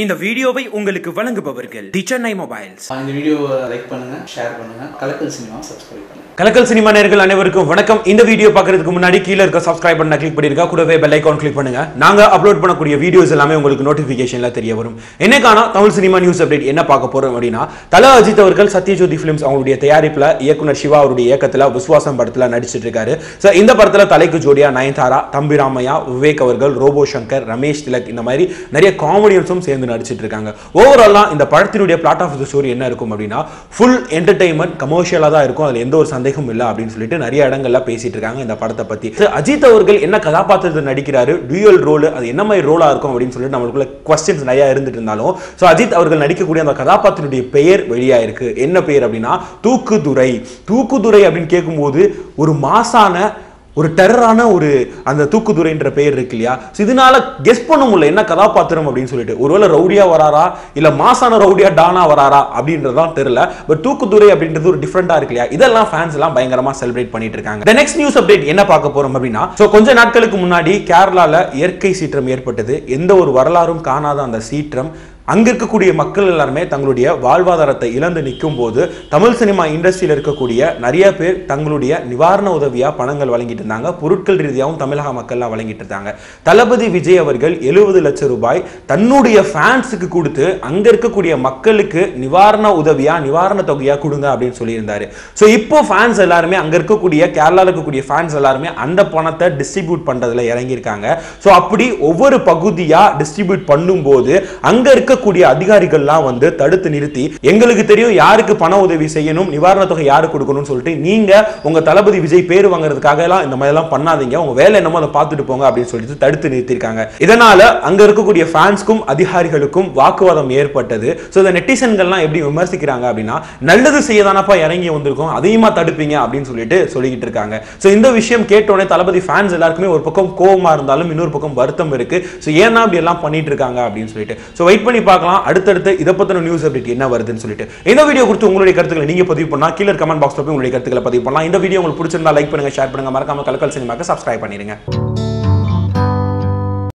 இந்த வீடியோவை உங்களுக்கு வழங்குபவர்கள் தி சென்னை மொபைல்ஸ். இந்த வீடியோவை லைக் பண்ணுங்க ஷேர் பண்ணுங்க கலக்கல் சினிமா சப்ஸ்கிரைப் பண்ணுங்க. கலக்கல் சினிமா நேர்கள் அனைவருக்கும் வணக்கம். இந்த வீடியோ பார்க்கறதுக்கு முன்னாடி கீழே இருக்க சப்ஸ்கிரைப் பண்ண கிளிக் பண்ணிருக்கா கூடவே பெல் ஐகான் கிளிக் பண்ணுங்க. நாங்க அப்லோட் பண்ணக்கூடிய வீடியோஸ் எல்லாமே உங்களுக்கு நோட்டிபிகேஷன்ல தெரிய வரும். என்னைக்கான தமிழ் சினிமா நியூஸ் அப்டேட் என்ன பார்க்க போறோம் அப்படின்னா தல அஜித் அவர்கள் சத்யஜோதி பிலிம்ஸ் அவங்களுடைய தயாரிப்புல இயக்குனர் சிவா அவருடைய இயக்கத்துல விஸ்வாசம் படத்துல நடிச்சிட்டு இருக்காரு. ஸோ இந்த படத்துல தலைக்கு ஜோடியா நயன்தாரா தம்பி ராமையா விவேக் அவர்கள் ரோபோ சங்கர் ரமேஷ் திலக் இந்த மாதிரி நிறைய காமெடியன்ஸும் சேர்ந்து நடிச்சிட்டு இருக்காங்க ஓவராலாக இந்த படத்தினுடைய பிளாட் ஆஃப் த ஸ்டோரி என்ன இருக்கும் அப்படின்னா ஃபுல் என்டர்டைன்மெண்ட் கமர்ஷியலாக தான் இருக்கும். அதில் எந்த ஒரு சந்தேகமும் இல்லை அப்படின்னு சொல்லிட்டு நிறைய இடங்கள்ல பேசிட்டு இருக்காங்க இந்த படத்தை பத்தி. அஜித் அவர்கள் என்ன கதாபாத்திரத்தில் நடிக்கிறாரு டியூயல் ரோல் அது என்ன மாதிரி ரோலா இருக்கும் அப்படின்னு சொல்லிட்டு நம்மளுக்குள்ள கொஸ்டின்ஸ் நிறைய இருந்துட்டு இருந்தாலும் ஸோ அஜித் அவர்கள் நடிக்கக்கூடிய அந்த கதாபாத்திரனுடைய பெயர் வெளியாயிருக்கு. என்ன பெயர் அப்படின்னா தூக்குதுரை தூக்குதுரை அப்படின்னு கேட்கும்போது ஒரு மாசான ஒரு டெரரான ஒரு அந்த தூக்குதுறைன்ற பெயர் இருக்கு இல்லையா? இதனால கெஸ் பண்ண முடியல என்ன கதாபாத்திரம் அப்படின்னு சொல்லிட்டு. ஒருவேளை ரவுடியா வராரா? இல்ல மாசான ரவுடியா டானா வராரா? அப்படின்றதான் தெரியல. பட் தூக்குதுறை அப்படின்றது ஒரு டிஃப்ரெண்டா இருக்கு இல்லையா? இதெல்லாம் ஃபேன்ஸ் எல்லாம் பயங்கரமா செலிப்ரேட் பண்ணிட்டு இருக்காங்க. நெக்ஸ்ட் நியூஸ் அப்டேட் என்ன பார்க்க போறோம் அப்படின்னா ஸோ கொஞ்ச நாட்களுக்கு முன்னாடி கேரளால இயற்கை சீற்றம் ஏற்பட்டது. எந்த ஒரு வரலாறும் காணாத அந்த சீற்றம் அங்க இருக்கக்கூடிய மக்கள் எல்லாருமே தங்களுடைய வாழ்வாதாரத்தை இழந்து நிற்கும் போது தமிழ் சினிமா இண்டஸ்ட்ரியில் இருக்கக்கூடிய நிறைய பேர் தங்களுடைய நிவாரண உதவியா பணங்கள் வழங்கிட்டு இருந்தாங்க. பொருட்கள் ரீதியாகவும் தமிழக மக்கள்லாம் வழங்கிட்டு இருந்தாங்க. தளபதி விஜய் அவர்கள் எழுபது லட்சம் ரூபாய் தன்னுடைய ஃபேன்ஸுக்கு கொடுத்து அங்க இருக்கக்கூடிய மக்களுக்கு நிவாரண உதவியா நிவாரண தொகையா கொடுங்க அப்படின்னு சொல்லியிருந்தாரு. ஸோ இப்போ ஃபேன்ஸ் எல்லாருமே அங்க இருக்கக்கூடிய கேரளாவில் இருக்கக்கூடிய ஃபேன்ஸ் எல்லாருமே அந்த பணத்தை டிஸ்ட்ரிபியூட் பண்றதுல இறங்கியிருக்காங்க. ஸோ அப்படி ஒவ்வொரு பகுதியா டிஸ்ட்ரிபியூட் பண்ணும்போது அங்க இருக்கக்கூடிய அதிகாரிகள்லாம் வந்து தடுத்து நிறுத்தி எங்களுக்கு தெரியும் யாருக்கு பண உதவி செய்யணும் நிவாரண தொகை யாருக்கு கொடுக்கணும்னு சொல்லிட்டு நீங்க உங்க தளபதி விஜய் பேர் வாங்குறதுக்காக எல்லாம் இந்த மாதிரி எல்லாம் பண்ணாதீங்க. உங்க வேலை என்னமோ அதை பார்த்துட்டு போங்க அப்படின்னு சொல்லிட்டு தடுத்து நிறுத்திருக்காங்க இதனால அங்க இருக்கக்கூடிய ஃபேன்ஸ்க்கும் அதிகாரிகளுக்கும் வாக்குவாதம் ஏற்பட்டது. ஸோ இந்த நெட்டிசன்கள்லாம் எப்படி விமர்சிக்கிறாங்க அப்படின்னா நல்லது செய்ய தானப்பா இறங்கி வந்திருக்கோம் அதையுமா தடுப்பீங்க அப்படின்னு சொல்லிட்டு சொல்லிக்கிட்டு இருக்காங்க. ஸோ இந்த விஷயம் கேட்டோடனே தளபதி ஃபேன்ஸ் எல்லாருக்குமே ஒரு பக்கம் கோபமா இருந்தாலும் இன்னொரு பக்கம் வருத்தம் இருக்கு. ஸோ ஏன்னா அப்படி எல்லாம் பண்ணிட்டு இருக்காங்க அப்படின்னு சொல்லிட்டு. ஸோ வெயிட் பண்ணி பார்க்கலாம். அடுத்தடுத்து இதை பத்தின நியூஸ் அப்டேட் என்ன வருதுன்னு சொல்லிட்டு. இந்த வீடியோ குறித்து உங்களுடைய கருத்துக்களை நீங்க பதிவு பண்ணால் கீழே கமெண்ட் பாக்ஸில் போய் உங்களுடைய கருத்துக்களை பதிவு பண்ணலாம். இந்த வீடியோ உங்களுக்கு பிடிச்சிருந்தா லைக் பண்ணுங்க ஷேர் பண்ணுங்கள் மறக்காம கலக்கல் சினிமாக்கு சப்ஸ்கிரைப் பண்ணிருங்க